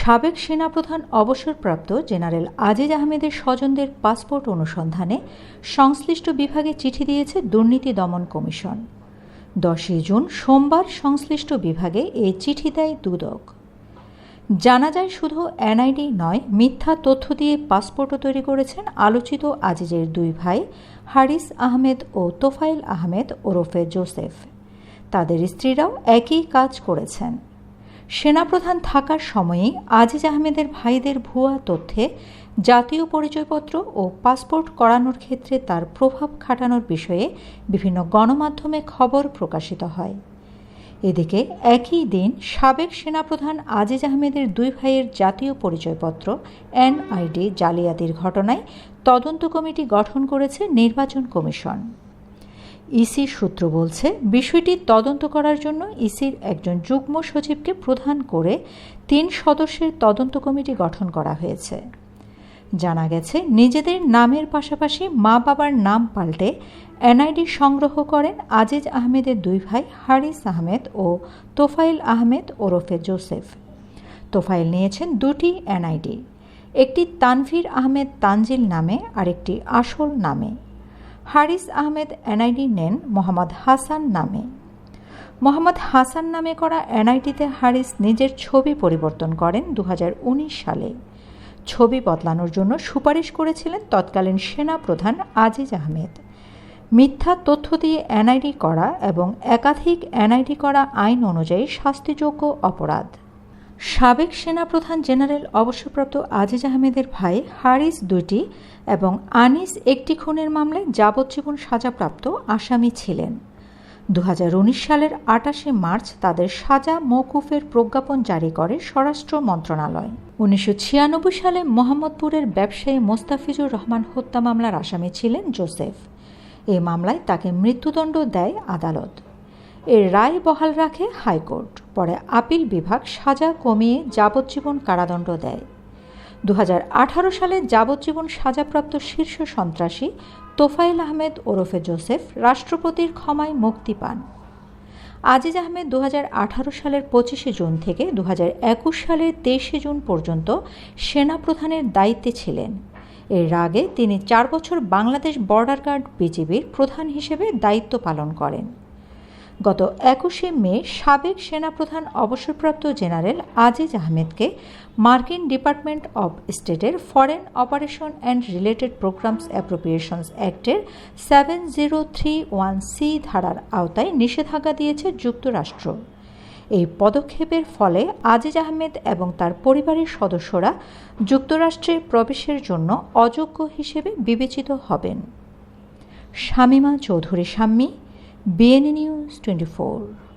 সাবেক সেনাপ্রধান অবসরপ্রাপ্ত জেনারেল আজিজ আহমেদের স্বজনদের পাসপোর্ট অনুসন্ধানে সংশ্লিষ্ট বিভাগে চিঠি দিয়েছে দুর্নীতি দমন কমিশন। দশই জুন সোমবার সংশ্লিষ্ট বিভাগে এই চিঠি দেয় দুদক। জানা যায় শুধু এনআইডি নয়, মিথ্যা তথ্য দিয়ে পাসপোর্টও তৈরি করেছেন আলোচিত আজিজের দুই ভাই হারিস আহমেদ ও তোফাইল আহমেদ ওরফে জোসেফ। তাদের স্ত্রীরাও একই কাজ করেছেন। সেনাপ্রধান থাকার সময়েই আজিজ আহমেদের ভাইদের ভুয়া তথ্যে জাতীয় পরিচয়পত্র ও পাসপোর্ট করানোর ক্ষেত্রে তার প্রভাব খাটানোর বিষয়ে বিভিন্ন গণমাধ্যমে খবর প্রকাশিত হয়। এদিকে একই দিন সাবেক সেনাপ্রধান আজিজ আহমেদের দুই ভাইয়ের জাতীয় পরিচয়পত্র এনআইডি জালিয়াতির ঘটনায় তদন্ত কমিটি গঠন করেছে নির্বাচন কমিশন। ইসি সূত্র বলছে, বিষয়টি তদন্ত করার জন্য ইসির একজন যুগ্ম সচিবকে প্রধান করে তিন সদস্যের তদন্ত কমিটি গঠন করা হয়েছে। জানা গেছে, নিজেদের নামের পাশাপাশি মা বাবার নাম পাল্টে এনআইডি সংগ্রহ করেন আজিজ আহমেদের দুই ভাই হারিস আহমেদ ও তোফাইল আহমেদ ওরফে জোসেফ। তোফাইল নিয়েছেন দুটি এনআইডি, একটি তানভীর আহমেদ তানজিল নামে, আরেকটি আসল নামে। হারিস আহমেদ এনআইডি নেন মোহাম্মদ হাসান নামে। মোহাম্মদ হাসান নামে করা এনআইটিতে হারিস নিজের ছবি পরিবর্তন করেন দু হাজার উনিশ সালে। ছবি বদলানোর জন্য সুপারিশ করেছিলেন তৎকালীন সেনা প্রধান আজিজ আহমেদ। মিথ্যা তথ্য দিয়ে এনআইডি করা এবং একাধিক এনআইডি করা আইন অনুযায়ী শাস্তিযোগ্য অপরাধ। সাবেক সেনাপ্রধান জেনারেল অবসরপ্রাপ্ত আজিজ আহমেদের ভাই হারিস দুটি এবং আনিস একটি খুনের মামলায় যাবজ্জীবন সাজাপ্রাপ্ত আসামি ছিলেন। দু হাজার উনিশ সালের আটাশে মার্চ তাদের সাজা মৌকুফের প্রজ্ঞাপন জারি করে স্বরাষ্ট্র মন্ত্রণালয়। উনিশশো ছিয়ানব্বই সালে মোহাম্মদপুরের ব্যবসায়ী মোস্তাফিজুর রহমান হত্যা মামলার আসামি ছিলেন জোসেফ। এই মামলায় তাকে মৃত্যুদণ্ড দেয় আদালত। এর রায় বহাল রাখে হাইকোর্ট। পরে আপিল বিভাগ সাজা কমিয়ে যাবজ্জীবন কারাদণ্ড দেয়। দু হাজার আঠারো সালে যাবজ্জীবন সাজাপ্রাপ্ত শীর্ষ সন্ত্রাসী তোফাইল আহমেদ ওরফে জোসেফ রাষ্ট্রপতির ক্ষমায় মুক্তি পান। আজিজ আহমেদ দু আঠারো সালের পঁচিশে জুন থেকে দু একুশ সালের তেইশে জুন পর্যন্ত সেনাপ্রধানের দায়িত্বে ছিলেন। এর আগে তিনি চার বছর বাংলাদেশ বর্ডার গার্ড বিজিবির প্রধান হিসেবে দায়িত্ব পালন করেন। গত একুশে মে সাবেক সেনাপ্রধান অবসরপ্রাপ্ত জেনারেল আজিজ আহমেদকে মার্কিন ডিপার্টমেন্ট অব স্টেটের foreign operation and related programs appropriations অ্যাক্টের seven zero three one C ধারার আওতায় নিষেধাজ্ঞা দিয়েছে যুক্তরাষ্ট্র। এই পদক্ষেপের ফলে আজিজ আহমেদ এবং তার পরিবারের সদস্যরা যুক্তরাষ্ট্রে প্রবেশের জন্য অযোগ্য হিসেবে বিবেচিত হবেন। Shamima Chowdhury Shammi BN News 24